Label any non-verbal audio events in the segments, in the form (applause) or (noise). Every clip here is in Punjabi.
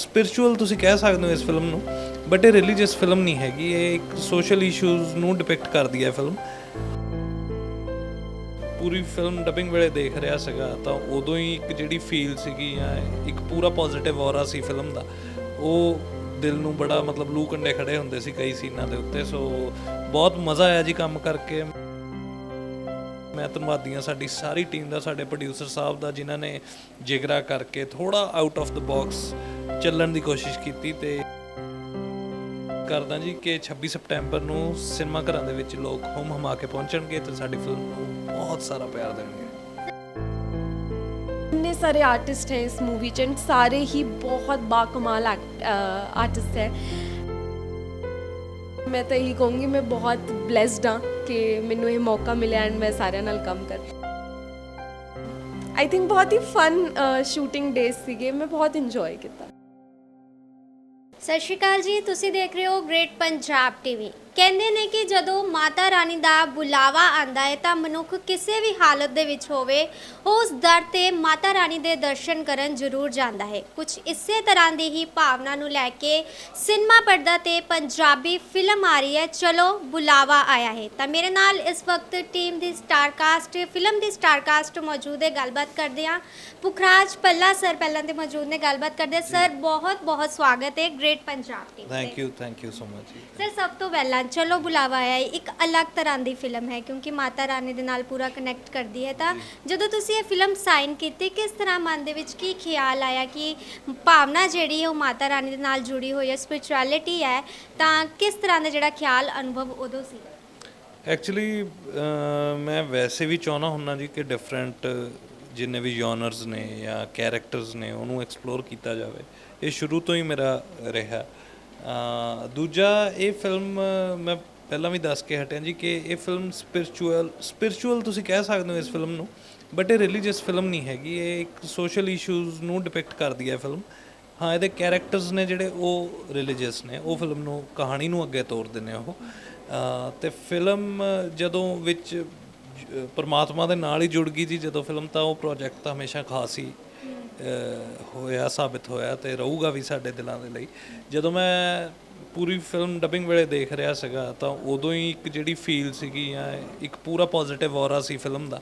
ਸਪਿਰਚੁਅਲ ਤੁਸੀਂ ਕਹਿ ਸਕਦੇ ਹੋ ਇਸ ਫਿਲਮ ਨੂੰ ਬਟ ਇਹ ਰਿਲੀਜੀਅਸ ਫਿਲਮ ਨਹੀਂ ਹੈਗੀ, ਇਹ ਇੱਕ ਸੋਸ਼ਲ ਇਸ਼ੂਜ਼ ਨੂੰ ਡਿਪਿਕਟ ਕਰਦੀ ਹੈ ਫਿਲਮ ਪੂਰੀ ਫਿਲਮ ਡਬਿੰਗ ਵੇਲੇ ਦੇਖ ਰਿਹਾ ਸੀਗਾ, ਤਾਂ ਉਦੋਂ ਹੀ ਇੱਕ ਜਿਹੜੀ ਫੀਲ ਸੀਗੀ ਜਾਂ ਇੱਕ ਪੂਰਾ ਪੋਜ਼ਿਟਿਵ ਔਰਾ ਸੀ ਫਿਲਮ ਦਾ, ਉਹ ਦਿਲ ਨੂੰ ਬੜਾ ਮਤਲਬ ਲੂ ਕੰਡੇ ਖੜੇ ਹੁੰਦੇ ਸੀ ਕਈ ਸੀਨਾਂ ਦੇ ਉੱਤੇ ਸੋ ਬਹੁਤ ਮਜ਼ਾ ਆਇਆ ਜੀ ਕੰਮ ਕਰਕੇ। ਮੈਂ ਧੰਨਵਾਦੀ ਹਾਂ ਸਾਡੀ ਸਾਰੀ ਟੀਮ ਦਾ ਸਾਡੇ ਪ੍ਰੋਡਿਊਸਰ ਸਾਹਿਬ ਦਾ ਜਿਨ੍ਹਾਂ ਨੇ ਜਿਗਰਾ ਕਰਕੇ ਥੋੜਾ ਆਊਟ ਆਫ ਦ ਬਾਕਸ ਚੱਲਣ ਦੀ ਕੋਸ਼ਿਸ਼ ਕੀਤੀ ਤੇ ਕਰਦਾ ਜੀ ਕਿ 26 ਸਪਟੈਂਬਰ ਨੂੰ ਸਿਨੇਮਾ ਘਰਾਂ ਦੇ ਵਿੱਚ ਲੋਕ ਹੁਮ ਹਮਾ ਕੇ ਪਹੁੰਚਣਗੇ ਤੇ ਸਾਡੀ ਫਿਲਮ ਨੂੰ ਬਹੁਤ ਸਾਰਾ ਪਿਆਰ ਦੇਣਗੇ इतने सारे आर्टिस्ट हैं इस मूवी च and सारे ही बहुत बाकमाल आर्टिस्ट हैं ਮੈਂ ਤਾਂ ਇਹੀ ਕਹੂੰਗੀ, ਮੈਂ ਬਹੁਤ ਬlesed ਹਾਂ ਕਿ ਮੈਨੂੰ ਇਹ ਮੌਕਾ ਮਿਲਿਆ ਐਂਡ ਮੈਂ ਸਾਰਿਆਂ ਨਾਲ ਕੰਮ ਕਰ ਆਈ ਥਿੰਕ ਬਹੁਤ ਹੀ ਫਨ ਸ਼ੂਟਿੰਗ ਡੇਜ਼ ਸੀਗੇ, ਮੈਂ ਬਹੁਤ ਇੰਜੋਏ ਕੀਤਾ। ਸਤਿ ਸ਼੍ਰੀ ਅਕਾਲ ਜੀ, ਤੁਸੀਂ ਦੇਖ ਰਹੇ ਹੋ ਗ੍ਰੇਟ ਪੰਜਾਬ ਟੀਵੀ ਕਹਿੰਦੇ ਨੇ ਕਿ ਜਦੋਂ ਮਾਤਾ ਰਾਣੀ ਦਾ ਬੁਲਾਵਾ ਆਂਦਾ ਹੈ ਤਾਂ ਮਨੁੱਖ ਕਿਸੇ ਵੀ ਹਾਲਤ ਦੇ ਵਿੱਚ ਹੋਵੇ ਉਹ ਉਸ ਦਰ ਤੇ ਮਾਤਾ ਰਾਣੀ ਦੇ ਦਰਸ਼ਨ ਕਰਨ ਜ਼ਰੂਰ ਜਾਂਦਾ ਹੈ। ਕੁਝ ਇਸੇ ਤਰ੍ਹਾਂ ਦੀ ਹੀ ਭਾਵਨਾ ਨੂੰ ਲੈ ਕੇ ਸਿਨੇਮਾ ਪਰਦਾ ਤੇ ਪੰਜਾਬੀ ਫਿਲਮ ਆ ਰਹੀ ਹੈ। ਚਲੋ ਬੁਲਾਵਾ ਆਇਆ ਹੈ। ਤਾਂ ਮੇਰੇ ਨਾਲ ਇਸ ਵਕਤ ਟੀਮ ਦੀ ਸਟਾਰ ਕਾਸਟ ਫਿਲਮ ਦੀ ਸਟਾਰ ਕਾਸਟ ਮੌਜੂਦ ਹੈ। ਗੱਲਬਾਤ ਕਰਦੇ ਹਾਂ। ਪੁਖਰਾਜ ਪੱਲਾ ਸਰ ਪਹਿਲਾਂ ਤੇ ਮੌਜੂਦ ਨੇ। ਗੱਲਬਾਤ ਕਰਦੇ। ਸਰ ਬਹੁਤ ਬਹੁਤ ਸਵਾਗਤ ਹੈ। Great Punjab team thank you thank you so much sir ਸਭ ਤੋਂ ਪਹਿਲਾਂ ਚਲੋ ਬੁਲਾਵਾ ਆਇਆ ਹੈ ਇੱਕ ਅਲੱਗ ਤਰ੍ਹਾਂ ਦੀ ਫਿਲਮ ਹੈ ਕਿਉਂਕਿ ਮਾਤਾ ਰਾਣੀ ਦੇ ਨਾਲ ਪੂਰਾ ਕਨੈਕਟ ਕਰਦੀ ਹੈ। ਤਾਂ ਜਦੋਂ ਤੁਸੀਂ ਇਹ ਫਿਲਮ ਸਾਈਨ ਕੀਤੀ ਕਿਸ ਤਰ੍ਹਾਂ ਮਨ ਦੇ ਵਿੱਚ ਕੀ ਖਿਆਲ ਆਇਆ ਕਿ ਭਾਵਨਾ ਜਿਹੜੀ ਹੈ ਉਹ ਮਾਤਾ ਰਾਣੀ ਦੇ ਨਾਲ ਜੁੜੀ ਹੋਈ ਹੈ ਸਪਿਰਚੁਅਲਿਟੀ ਹੈ ਤਾਂ ਕਿਸ ਤਰ੍ਹਾਂ ਦਾ ਜਿਹੜਾ ਖਿਆਲ ਅਨੁਭਵ ਉਦੋਂ ਸੀ? ਐਕਚੁਅਲੀ ਮੈਂ ਵੈਸੇ ਵੀ ਚਾਹਣਾ ਹੁੰਨਾ ਜੀ ਕਿ ਡਿਫਰੈਂਟ ਜਿੰਨੇ ਵੀ ਜਨਰਸ ਨੇ ਜਾਂ ਕੈਰੈਕਟਰਸ ਨੇ ਉਹਨੂੰ ਐਕਸਪਲੋਰ ਕੀਤਾ ਜਾਵੇ। ਇਹ ਸ਼ੁਰੂ ਤੋਂ ਹੀ ਮੇਰਾ ਰਿਹਾ। ਦੂਜਾ ਇਹ ਫਿਲਮ ਮੈਂ ਪਹਿਲਾਂ ਵੀ ਦੱਸ ਕੇ ਹਟਿਆ ਜੀ ਕਿ ਇਹ ਫਿਲਮ ਸਪਿਰਚੁਅਲ ਸਪਿਰਚੁਅਲ ਤੁਸੀਂ ਕਹਿ ਸਕਦੇ ਹੋ ਇਸ ਫਿਲਮ ਨੂੰ ਬਟ ਇਹ ਰਿਲੀਜੀਅਸ ਫਿਲਮ ਨਹੀਂ ਹੈਗੀ ਇਹ ਇੱਕ ਸੋਸ਼ਲ ਇਸ਼ੂਜ਼ ਨੂੰ ਡਿਪਿਕਟ ਕਰਦੀ ਹੈ ਫਿਲਮ ਹਾਂ ਇਹਦੇ ਕੈਰੈਕਟਰਸ ਨੇ ਜਿਹੜੇ ਉਹ ਰਿਲੀਜੀਅਸ ਨੇ ਉਹ ਫਿਲਮ ਨੂੰ ਕਹਾਣੀ ਨੂੰ ਅੱਗੇ ਤੋਰਦੇ ਨੇ ਉਹ। ਅ, ਤੇ ਫਿਲਮ ਜਦੋਂ ਵਿੱਚ ਪਰਮਾਤਮਾ ਦੇ ਨਾਲ ਹੀ ਜੁੜ ਗਈ ਜੀ ਜਦੋਂ ਫਿਲਮ ਤਾਂ ਉਹ ਪ੍ਰੋਜੈਕਟ ਤਾਂ ਹਮੇਸ਼ਾ ਖਾਸ ਹੀ ਹੋਇਆ, ਸਾਬਿਤ ਹੋਇਆ ਤੇ ਰਹੂਗਾ ਵੀ ਸਾਡੇ ਦਿਲਾਂ ਦੇ ਲਈ। ਜਦੋਂ ਮੈਂ ਪੂਰੀ ਫਿਲਮ ਡਬਿੰਗ ਵੇਲੇ ਦੇਖ ਰਿਹਾ ਸੀਗਾ, ਤਾਂ ਉਦੋਂ ਹੀ ਇੱਕ ਜਿਹੜੀ ਫੀਲ ਸੀਗੀ ਜਾਂ ਇੱਕ ਪੂਰਾ ਪੋਜ਼ਿਟਿਵ ਔਰਾ ਸੀ ਫਿਲਮ ਦਾ,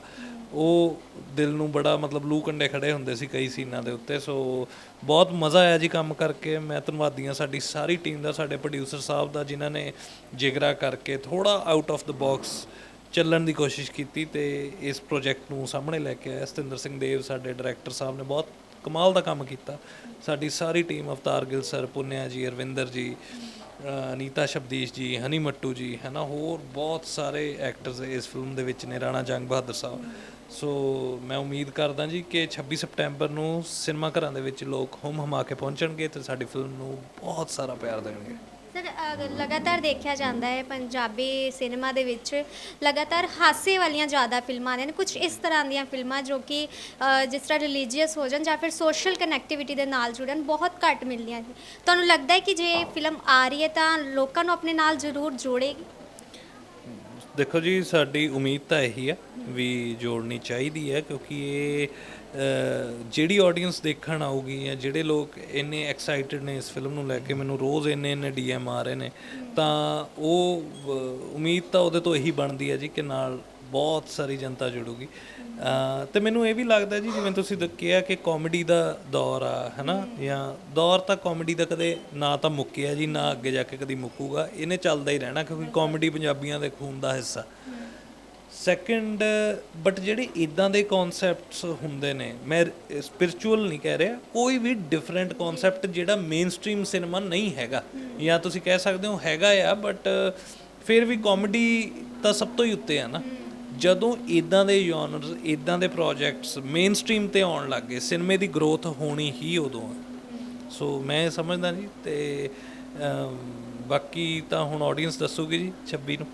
ਉਹ ਦਿਲ ਨੂੰ ਬੜਾ ਮਤਲਬ ਲੂ ਕੰਡੇ ਖੜੇ ਹੁੰਦੇ ਸੀ ਕਈ ਸੀਨਾਂ ਦੇ ਉੱਤੇ। ਸੋ ਬਹੁਤ ਮਜ਼ਾ ਆਇਆ ਜੀ ਕੰਮ ਕਰਕੇ। ਮੈਂ ਧੰਨਵਾਦੀ ਹਾਂ ਸਾਡੀ ਸਾਰੀ ਟੀਮ ਦਾ, ਸਾਡੇ ਪ੍ਰੋਡਿਊਸਰ ਸਾਹਿਬ ਦਾ, ਜਿਨ੍ਹਾਂ ਨੇ ਜਿਗਰਾ ਕਰਕੇ ਥੋੜਾ ਆਊਟ ਆਫ ਦ ਬਾਕਸ ਚੱਲਣ ਦੀ ਕੋਸ਼ਿਸ਼ ਕੀਤੀ ਤੇ ਇਸ ਪ੍ਰੋਜੈਕਟ ਨੂੰ ਸਾਹਮਣੇ ਲੈ ਕੇ ਆਇਆ। ਸਤਿੰਦਰ ਸਿੰਘ ਦੇਵ, ਸਾਡੇ ਡਾਇਰੈਕਟਰ ਸਾਹਿਬ ਨੇ ਬਹੁਤ ਕਮਾਲ ਦਾ ਕੰਮ ਕੀਤਾ। ਸਾਡੀ ਸਾਰੀ ਟੀਮ ਅਵਤਾਰ ਗਿੱਲ ਸਰ ਪੁੰਨਿਆ ਜੀ ਅਰਵਿੰਦਰ ਜੀ ਅ, ਅਨੀਤਾ ਸ਼ਬਦੀਸ਼ ਜੀ ਹਨੀ ਮੱਟੂ ਜੀ ਹੈ ਨਾ ਹੋਰ ਬਹੁਤ ਸਾਰੇ ਐਕਟਰਸ ਇਸ ਫਿਲਮ ਦੇ ਵਿੱਚ ਨੇ ਰਾਣਾ ਜੰਗ ਬਹਾਦਰ ਸਾਹਿਬ। ਸੋ ਮੈਂ ਉਮੀਦ ਕਰਦਾ ਜੀ ਕਿ 26 ਸਪਟੈਂਬਰ ਨੂੰ ਸਿਨੇਮਾ ਘਰਾਂ ਦੇ ਵਿੱਚ ਲੋਕ ਹੁਮ ਹਮਾ ਕੇ ਪਹੁੰਚਣਗੇ ਤੇ ਸਾਡੀ ਫਿਲਮ ਨੂੰ ਬਹੁਤ ਸਾਰਾ ਪਿਆਰ ਦੇਣਗੇ। ਸਰ ਅ, ਲਗਾਤਾਰ ਦੇਖਿਆ ਜਾਂਦਾ ਹੈ ਪੰਜਾਬੀ ਸਿਨੇਮਾ ਦੇ ਵਿੱਚ। ਲਗਾਤਾਰ ਹਾਸੇ ਵਾਲੀਆਂ ਜ਼ਿਆਦਾ ਫਿਲਮਾਂ ਨੇ ਕੁਝ ਇਸ ਤਰ੍ਹਾਂ ਦੀਆਂ ਫਿਲਮਾਂ ਜੋ ਕਿ ਅ, ਜਿਸ ਤਰ੍ਹਾਂ ਰਿਲੀਜੀਅਸ ਹੋ ਜਾਣ ਜਾਂ ਫਿਰ ਸੋਸ਼ਲ ਕਨੈਕਟੀਵਿਟੀ ਦੇ ਨਾਲ ਜੁੜਨ ਬਹੁਤ ਘੱਟ ਮਿਲਦੀਆਂ ਨੇ। ਤੁਹਾਨੂੰ ਲੱਗਦਾ ਹੈ ਕਿ ਜੇ ਇਹ ਫਿਲਮ ਆ ਰਹੀ ਹੈ ਤਾਂ ਲੋਕਾਂ ਨੂੰ ਆਪਣੇ ਨਾਲ ਜ਼ਰੂਰ ਜੋੜੇਗੀ? ਦੇਖੋ ਜੀ ਸਾਡੀ ਉਮੀਦ ਤਾਂ ਇਹੀ ਹੈ ਵੀ ਜੋੜਨੀ ਚਾਹੀਦੀ ਹੈ ਕਿਉਂਕਿ ਇਹ ਜਿਹੜੀ ਆਡੀਅנס ਦੇਖਣ ਆਊਗੀ ਜਾਂ ਜਿਹੜੇ ਲੋਕ ਇੰਨੇ ਐਕਸਾਈਟਿਡ ਨੇ ਇਸ ਫਿਲਮ ਨੂੰ ਲੈ ਕੇ ਮੈਨੂੰ ਰੋਜ਼ ਇੰਨੇ ਇੰਨੇ ਡੀਐਮ ਆ ਰਹੇ ਨੇ ਤਾਂ ਉਹ ਉਮੀਦ ਤਾਂ ਉਹਦੇ ਤੋਂ ਇਹੀ ਬਣਦੀ ਹੈ ਜੀ ਕਿ ਨਾਲ ਬਹੁਤ ਸਾਰੀ ਜਨਤਾ ਜੁੜੂਗੀ। ਅ, ਤੇ ਮੈਨੂੰ ਇਹ ਵੀ ਲੱਗਦਾ ਜੀ ਜਿਵੇਂ ਤੁਸੀਂ ਦ- ਕਿਹਾ ਕਿ ਕਾਮੇਡੀ ਦਾ ਦੌਰ ਆ ਹੈਨਾ? ਜਾਂ ਦੌਰ ਤਾਂ ਕਾਮੇਡੀ ਦਾ ਕਦੇ ਨਾ ਤਾਂ ਮੁੱਕਿਆ ਜੀ ਨਾ ਅੱਗੇ ਜਾ ਕੇ ਕਦੀ ਮੁੱਕੂਗਾ ਇਹਨੇ ਚੱਲਦਾ ਹੀ ਰਹਿਣਾ ਕਿਉਂਕਿ ਕਾਮੇਡੀ ਪੰਜਾਬੀਆਂ ਦੇ ਖੂਨ ਦਾ ਹਿੱਸਾ। ਸੈਕੰਡ ਬਟ ਜਿਹੜੇ ਇਦਾਂ ਦੇ ਕਨਸੈਪਟਸ ਹੁੰਦੇ ਨੇ ਮੈਂ ਸਪਿਰਚੁਅਲ ਨਹੀਂ ਕਹਿ ਰਿਹਾ ਕੋਈ ਵੀ ਡਿਫਰੈਂਟ ਕਨਸੈਪਟ ਜਿਹੜਾ ਮੇਨਸਟ੍ਰੀਮ ਸਿਨੇਮਾ ਨਹੀਂ ਹੈਗਾ। ਜਾਂ ਤੁਸੀਂ ਕਹਿ ਸਕਦੇ ਹੋ ਹੈਗਾ ਆ ਬਟ ਫਿਰ ਵੀ ਕਾਮੇਡੀ ਤਾਂ ਸਭ ਤੋਂ ਹੀ ਉੱਤੇ ਆ ਨਾ। ਜਦੋਂ ਇਦਾਂ ਦੇ ਜਨਰਸ ਇਦਾਂ ਦੇ ਪ੍ਰੋਜੈਕਟਸ ਮੇਨਸਟ੍ਰੀਮ ਤੇ ਆਉਣ ਲੱਗ ਗਏ ਸਿਨੇਮੇ ਦੀ ਗਰੋਥ ਹੋਣੀ ਹੀ ਉਦੋਂ ਆ। ਸੋ ਮੈਂ ਸਮਝਦਾ ਜੀ ਤੇ ਬਾਕੀ ਤਾਂ ਹੁਣ ਆਡੀਅנס ਦੱਸੂਗੀ ਜੀ 26 ਨੂੰ।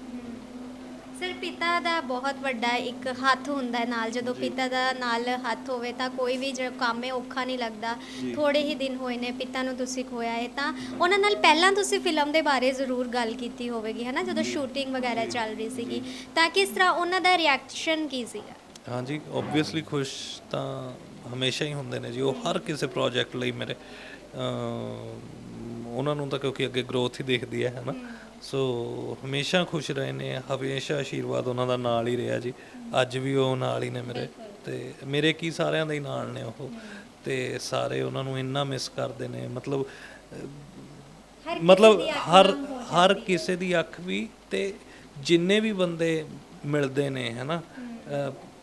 ਪਿਤਾ ਦਾ ਬਹੁਤ ਵੱਡਾ ਇੱਕ ਹੱਥ ਹੁੰਦਾ ਹੈ ਨਾਲ। ਜਦੋਂ ਪਿਤਾ ਦਾ ਨਾਲ ਹੱਥ ਹੋਵੇ ਤਾਂ ਕੋਈ ਵੀ ਜਿਹੜਾ ਕੰਮ ਹੈ ਔਖਾ ਨਹੀਂ ਲੱਗਦਾ। ਥੋੜੇ ਹੀ ਦਿਨ ਹੋਏ ਨੇ ਪਿਤਾ ਨੂੰ ਤੁਸੀਂ ਖੋਇਆ ਹੈ ਤਾਂ ਉਹਨਾਂ ਨਾਲ ਪਹਿਲਾਂ ਤੁਸੀਂ ਫਿਲਮ ਦੇ ਬਾਰੇ ਜ਼ਰੂਰ ਗੱਲ ਕੀਤੀ ਹੋਵੇਗੀ ਹੈ ਨਾ? ਜਦੋਂ ਸ਼ੂਟਿੰਗ ਵਗੈਰਾ ਚੱਲ ਰਹੀ ਸੀਗੀ ਤਾਂ ਕਿਸ ਤਰ੍ਹਾਂ ਉਹਨਾਂ ਦਾ ਰਿਐਕਸ਼ਨ ਕੀ ਸੀਗਾ? ਹਾਂਜੀ ਆਬਵੀਅਸਲੀ ਖੁਸ਼ ਤਾਂ ਹਮੇਸ਼ਾ ਹੀ ਹੁੰਦੇ ਨੇ ਜੀ। ਉਹ ਹਰ ਕਿਸੇ ਪ੍ਰੋਜੈਕਟ ਲਈ ਮੇਰੇ ਉਹਨਾਂ ਨੂੰ ਤਾਂ ਕਿਉਂਕਿ ਅੱਗੇ ਗਰੋਥ ਹੀ ਦਿਖਦੀ ਹੈ ਹਨਾ ਸੋ ਹਮੇਸ਼ਾ ਖੁਸ਼ ਰਹੇ ਨੇ ਹਮੇਸ਼ਾ ਆਸ਼ੀਰਵਾਦ ਉਹਨਾਂ ਦਾ ਨਾਲ ਹੀ ਰਿਹਾ ਜੀ। ਅੱਜ ਵੀ ਉਹ ਨਾਲ ਹੀ ਨੇ ਮੇਰੇ। ਤੇ ਮੇਰੇ ਕੀ ਸਾਰਿਆਂ ਦੇ ਹੀ ਨਾਲ ਨੇ ਉਹ। ਤੇ ਸਾਰੇ ਉਹਨਾਂ ਨੂੰ ਇੰਨਾ ਮਿਸ ਕਰਦੇ ਨੇ ਮਤਲਬ ਮਤਲਬ ਹਰ ਹਰ ਕਿਸੇ ਦੀ ਅੱਖ ਵੀ ਤੇ ਜਿੰਨੇ ਵੀ ਬੰਦੇ ਮਿਲਦੇ ਨੇ ਹਨਾ?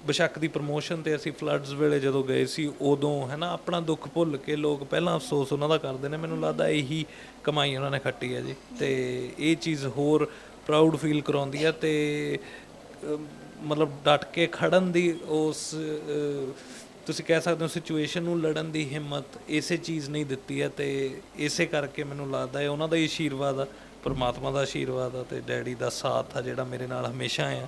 ਬਸ਼ੱਕ ਦੀ ਪ੍ਰਮੋਸ਼ਨ ਤੇ ਅਸੀਂ ਫਲੱਡਸ ਵੇਲੇ ਜਦੋਂ ਗਏ ਸੀ, ਉਦੋਂ ਹਨਾ ਆਪਣਾ ਦੁੱਖ ਭੁੱਲ ਕੇ ਲੋਕ ਪਹਿਲਾਂ ਅਫਸੋਸ ਉਹਨਾਂ ਦਾ ਕਰਦੇ ਨੇ, ਮੈਨੂੰ ਲੱਗਦਾ ਇਹੀ ਕਮਾਈ ਉਹਨਾਂ ਨੇ ਖੱਟੀ ਹੈ ਜੀ। ਤੇ ਇਹ ਚੀਜ਼ ਹੋਰ ਪ੍ਰਾਊਡ ਫੀਲ ਕਰਾਉਂਦੀ ਹੈ ਤੇ ਮਤਲਬ ਡਟ ਕੇ ਖੜਨ ਦੀ ਉਸ ਤੁਸੀਂ ਕਹਿ ਸਕਦੇ ਹੋ ਸਿਚੁਏਸ਼ਨ ਨੂੰ ਲੜਨ ਦੀ ਹਿੰਮਤ ਇਸੇ ਚੀਜ਼ ਨਹੀਂ ਦਿੱਤੀ ਹੈ ਤੇ ਇਸੇ ਕਰਕੇ ਮੈਨੂੰ ਲੱਗਦਾ ਹੈ ਉਹਨਾਂ ਦਾ ਹੀ ਆਸ਼ੀਰਵਾਦ ਆ, ਪਰਮਾਤਮਾ ਦਾ ਆਸ਼ੀਰਵਾਦ ਆ ਤੇ ਡੈਡੀ ਦਾ ਸਾਥ ਆ ਜਿਹੜਾ ਮੇਰੇ ਨਾਲ ਹਮੇਸ਼ਾ ਆ।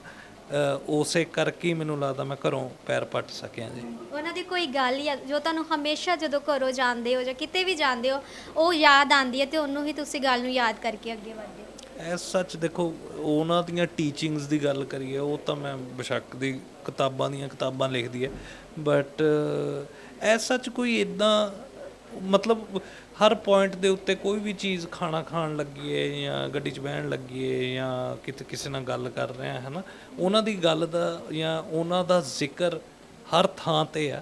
ਉਸੇ ਕਰਕੇ ਹੀ ਮੈਨੂੰ ਲੱਗਦਾ ਮੈਂ ਘਰੋਂ ਪੈਰ ਪੱਟ ਸਕਿਆ ਜੀ। ਉਹਨਾਂ ਦੀ ਕੋਈ ਗੱਲ ਜਾਂ ਜੋ ਤੁਹਾਨੂੰ ਹਮੇਸ਼ਾ ਜਦੋਂ ਘਰੋਂ ਜਾਂਦੇ ਹੋ ਜਾਂ ਕਿਤੇ ਵੀ ਜਾਂਦੇ ਹੋ ਉਹ ਯਾਦ ਆਉਂਦੀ ਹੈ ਤੇ ਉਹਨੂੰ ਹੀ ਤੁਸੀਂ ਗੱਲ ਨੂੰ ਯਾਦ ਕਰਕੇ ਅੱਗੇ ਵਧਦੇ ਹੋ। ਐਸ ਸੱਚ ਦੇਖੋ ਉਹਨਾਂ ਦੀਆਂ ਟੀਚਿੰਗਸ ਦੀ ਗੱਲ ਕਰੀਏ ਉਹ ਤਾਂ ਮੈਂ ਬੇਸ਼ੱਕ ਦੀ ਕਿਤਾਬਾਂ ਦੀਆਂ ਕਿਤਾਬਾਂ ਲਿਖਦੀ ਹੈ। ਬਟ ਐਸ ਸੱਚ ਕੋਈ ਇਦਾਂ ਮਤਲਬ ਹਰ ਪੁਆਇੰਟ ਦੇ ਉੱਤੇ ਕੋਈ ਵੀ ਚੀਜ਼ ਖਾਣਾ ਖਾਣ ਲੱਗੀਏ ਜਾਂ ਗੱਡੀ 'ਚ ਬਹਿਣ ਲੱਗੀਏ ਜਾਂ ਕਿਤੇ ਕਿਸੇ ਨਾਲ ਗੱਲ ਕਰ ਰਹੇ ਹਾਂ ਹਨਾ? ਉਹਨਾਂ ਦੀ ਗੱਲ ਦਾ ਜਾਂ ਉਹਨਾਂ ਦਾ ਜ਼ਿਕਰ ਹਰ ਥਾਂ ਤੇ ਆ।